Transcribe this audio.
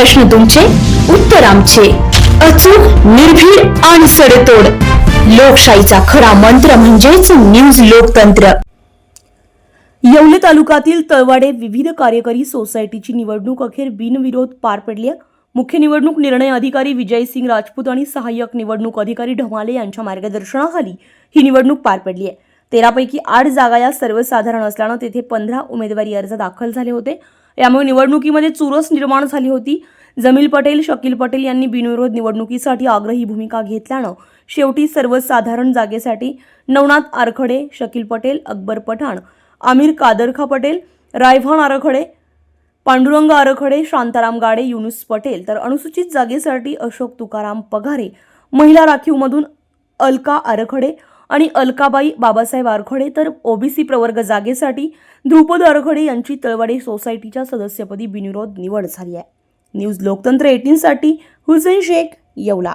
प्रश्न तुमचे उत्तर आमचे. अचूक निर्भीड आणि सडेतोड. लोकशाहीचा खरा मंत्र म्हणजेच न्यूज लोकतंत्र. येवले तालुक्यातील तळवाडे विविध कार्यकारी सोसायटीची निवडणूक अखेर बिनविरोध पार पडली आहे. मुख्य निवडणूक निर्णय अधिकारी विजयसिंग राजपूत आणि सहाय्यक निवडणूक अधिकारी ढमाले यांच्या मार्गदर्शनाखाली ही निवडणूक पार पडली आहे. तेरापैकी आठ जागा या सर्वसाधारण असल्यानं तेथे पंधरा उमेदवारी अर्ज दाखल झाले होते. यामुळे निवडणुकीमध्ये चुरस निर्माण झाली होती. जमील पटेल शकील पटेल यांनी बिनविरोध निवडणुकीसाठी आग्रही भूमिका घेतल्यानं शेवटी सर्वसाधारण जागेसाठी नवनाथ आरखडे शकील पटेल अकबर पठाण आमिर कादरखा पटेल रायभान आरखडे पांडुरंग आरखडे शांताराम गाडे युनुस पटेल तर अनुसूचित जागेसाठी अशोक तुकाराम पघारे महिला राखीवमधून अलका आरखडे आणि अलकाबाई बाबासाहेब आरखडे तर ओबीसी प्रवर्ग जागेसाठी ध्रुपद आरखडे यांची तळवाडे सोसायटीच्या सदस्यपदी बिनविरोध निवड झाली आहे. न्यूज लोकतंत्र एटीनसाठी हुसेन शेख येवला.